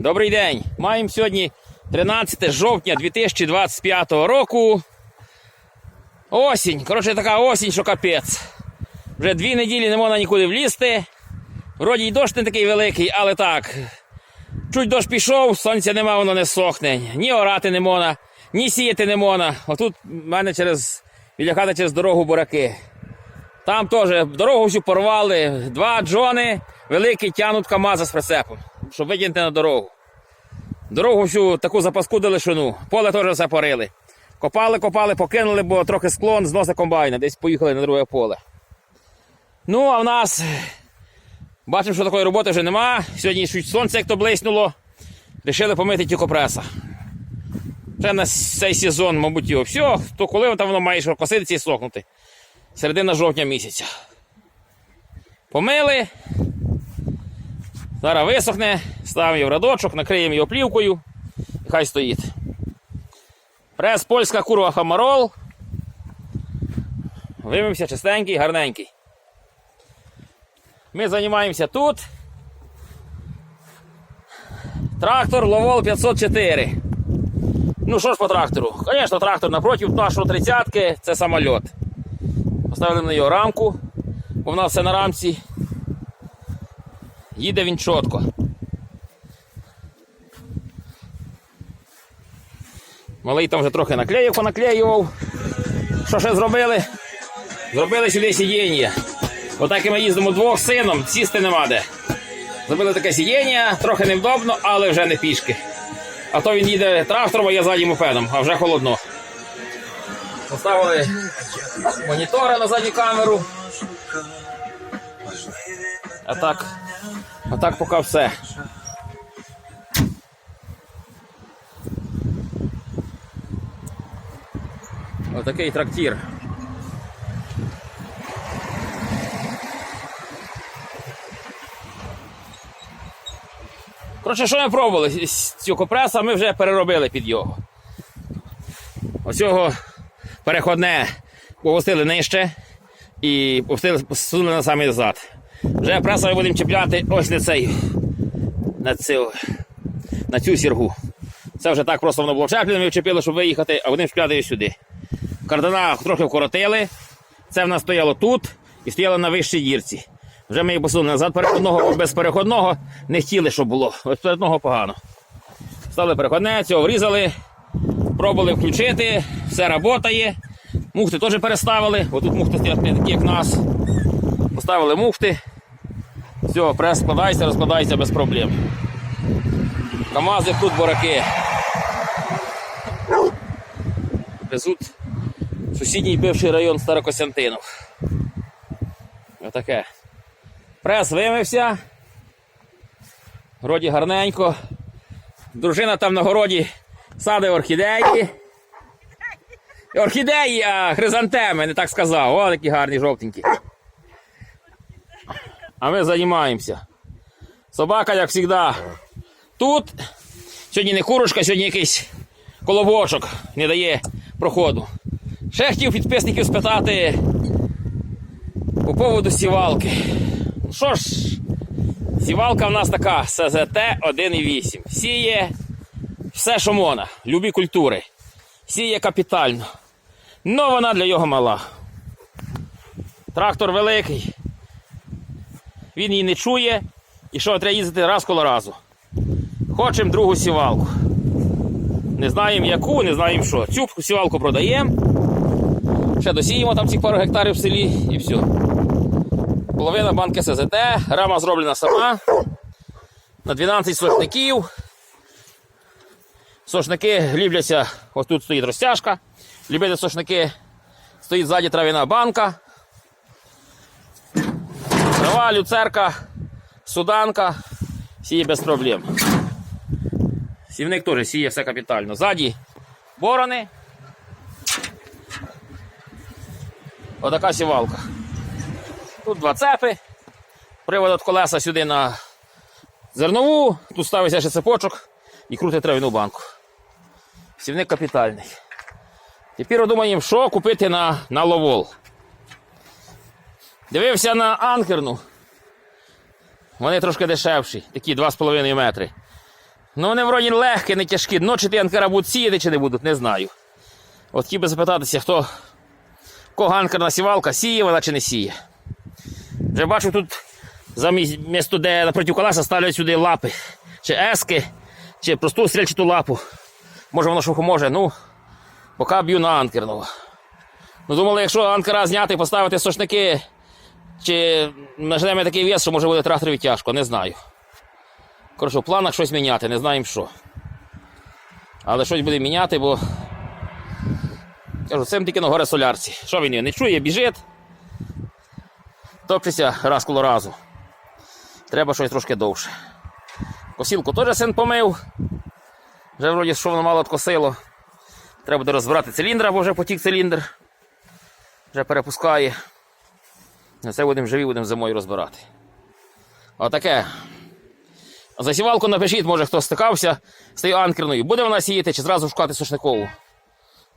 Добрий день. Маємо сьогодні 13 жовтня 2025 року. Осінь. Коротше, така осінь, що капець. Вже дві неділі не можна нікуди влізти. Вроді й дощ не такий великий, але так. Чуть дощ пішов, сонця нема, воно не сохне. Ні орати не можна, ні сіяти не можна. Отут в мене через біля через дорогу бураки. Там теж дорогу всю порвали. Два джони великі тянуть КАМАЗа з прицепом, щоб викинути на дорогу. Дорогу всю таку запаскудили шину. Поле теж все. Копали, копали, покинули, бо трохи склон зносить комбайна. Десь поїхали на друге поле. Ну, а в нас бачимо, що такої роботи вже нема. Сьогодні сонце як то блиснуло. Рішили помити тікопреса. Вже на цей сезон, мабуть, його все. То коли там воно має що коситися і сохнути? Середина жовтня місяця. Помили. Зараз висохне, ставимо його радочок, накриємо його плівкою і хай стоїть. Прес польська курва Хамарол. Вимився чистенький, гарненький. Ми займаємося тут. Трактор Ловол 504. Ну що ж по трактору? Звісно, трактор напротив нашого тридцятки це самольот. Поставили на його рамку, бо в нас все на рамці. Їде він чітко. Малий там вже трохи наклеїв, понаклеював. Що ще зробили? Зробили сюди сидіння. Отак і ми їздимо двох сином, сісти нема де. Зробили таке сидіння, трохи невдобно, але вже не пішки. А то він їде трактором, а я ззаді мопедом, а вже холодно. Поставили монітори на задню камеру. А так, а так поки все. Отакий трактир. Коротше, що ми пробували? З Цю компреса ми вже переробили під його. Ось його переходне погостили нижче і посунули на самий зад. Вже пресою будемо чіпляти ось на цей, на цю, на цю сіргу. Це вже так просто воно було чеплено, ми вчепили, щоб виїхати, а чіпляти її сюди. Кардана трохи вкоротили. Це в нас стояло тут і стояло на вищій дірці. Вже ми її посунули назад переходного, без переходного не хотіли, щоб було. Ось переходного погано. Стали переходне, цього врізали, пробували включити, все працює. Мухти теж переставили. Отут мухти стоять такі, як нас. Поставили муфти. Все, прес складається, розкладається без проблем. КАМАЗи тут бураки. Везуть сусідній бивший район Старокостянтинов. Отаке. Прес вимився. Вроді гарненько. Дружина там на городі садить орхідеї. Орхідеї, а хризантеми, не так сказав. О, такі гарні жовтенькі. А ми займаємося. Собака, як завжди, тут. Сьогодні не курочка, сьогодні якийсь колобочок не дає проходу. Ще хотів підписників спитати по поводу сівалки. Ну що ж, сівалка в нас така СЗТ 1.8. Сіє все, що можна, любі культури. Сіє капітально. Но вона для його мала. Трактор великий. Він її не чує. І що треба їздити раз коло разу. Хочемо другу сівалку. Не знаємо яку, не знаємо що. Цю сівалку продаємо. Ще досіємо там ці пару гектарів в селі і все. Половина банки СЗТ, рама зроблена сама. На 12 сошників. Сошники ліпляться, ось тут стоїть розтяжка. Ліпити сошники стоїть ззаді трав'яна банка. Трава, люцерка, суданка. Сіє без проблем. Сівник теж сіє все капітально. Ззаді борони. Отака сівалка. Тут два цепи. Привод від колеса сюди на зернову, тут ставиться ще цепочок і крутить трав'яну банку. Сівник капітальний. Тепер думаємо, що купити на, на ловол. Дивився на анкерну. Вони трошки дешевші, такі 2,5 метри. Ну, вони вроді легкі, не тяжкі. Ну, чи ті анкера будуть сіяти, чи не будуть, не знаю. От би запитатися, хто кого анкерна сівалка, сіє вона чи не сіє. Вже бачу тут замість місто, де напроти колеса ставлять сюди лапи. Чи ески, чи просту стрільчату лапу. Може воно що може, ну, поки б'ю на анкерного. Ну, думали, якщо анкера зняти, поставити сошники, чи нажмемо такий вес, що може буде тракторові тяжко, не знаю. Коротше, в планах щось міняти, не знаємо що. Але щось буде міняти, бо. Кажу, цим тільки на горе солярці. Що він не чує, біжить. Топчеться раз коло разу. Треба щось трошки довше. Косілку теж син помив. Вже вроді що воно мало откосило. Треба буде розбирати циліндра, бо вже потік циліндр. Вже перепускає. На це будемо живі, будемо зимою розбирати. Отаке. Засівалку напишіть, може хто стикався з тією анкерною. Буде вона сіяти чи зразу шукати сушникову?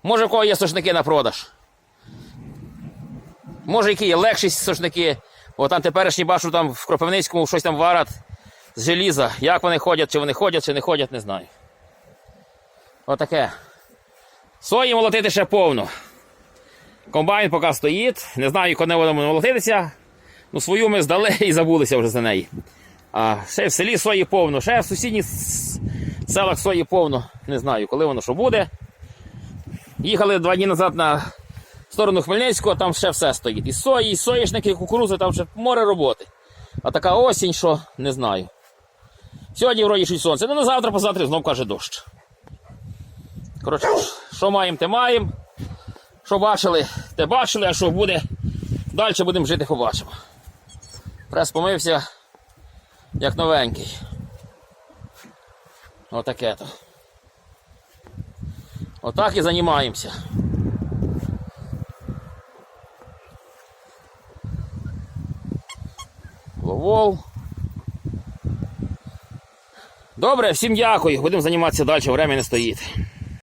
Може, в кого є сушники на продаж? Може, які є легші сушники. Бо там теперішні бачу там в Кропивницькому щось там варять з желіза. Як вони ходять, чи вони ходять, чи не ходять, не знаю. Отаке. Сої молотити ще повно. Комбайн поки стоїть. Не знаю, коли воно буде молотитися. Ну, свою ми здали і забулися вже за неї. А ще в селі сої повно, ще в сусідніх селах сої повно. Не знаю, коли воно що буде. Їхали два дні назад на сторону Хмельницького, там ще все стоїть. І сої, і соєшники, і кукурузи, там ще море роботи. А така осінь, що не знаю. Сьогодні вроді щось сонце. Ну на завтра, позавтра знов каже дощ. Коротше, що маємо, те маємо. Що бачили, те бачили, а що буде. Далі будемо жити, побачимо. Прес помився, як новенький. Отаке то. Отак і займаємося. Ловол. Добре, всім дякую. Будемо займатися далі, время не стоїть.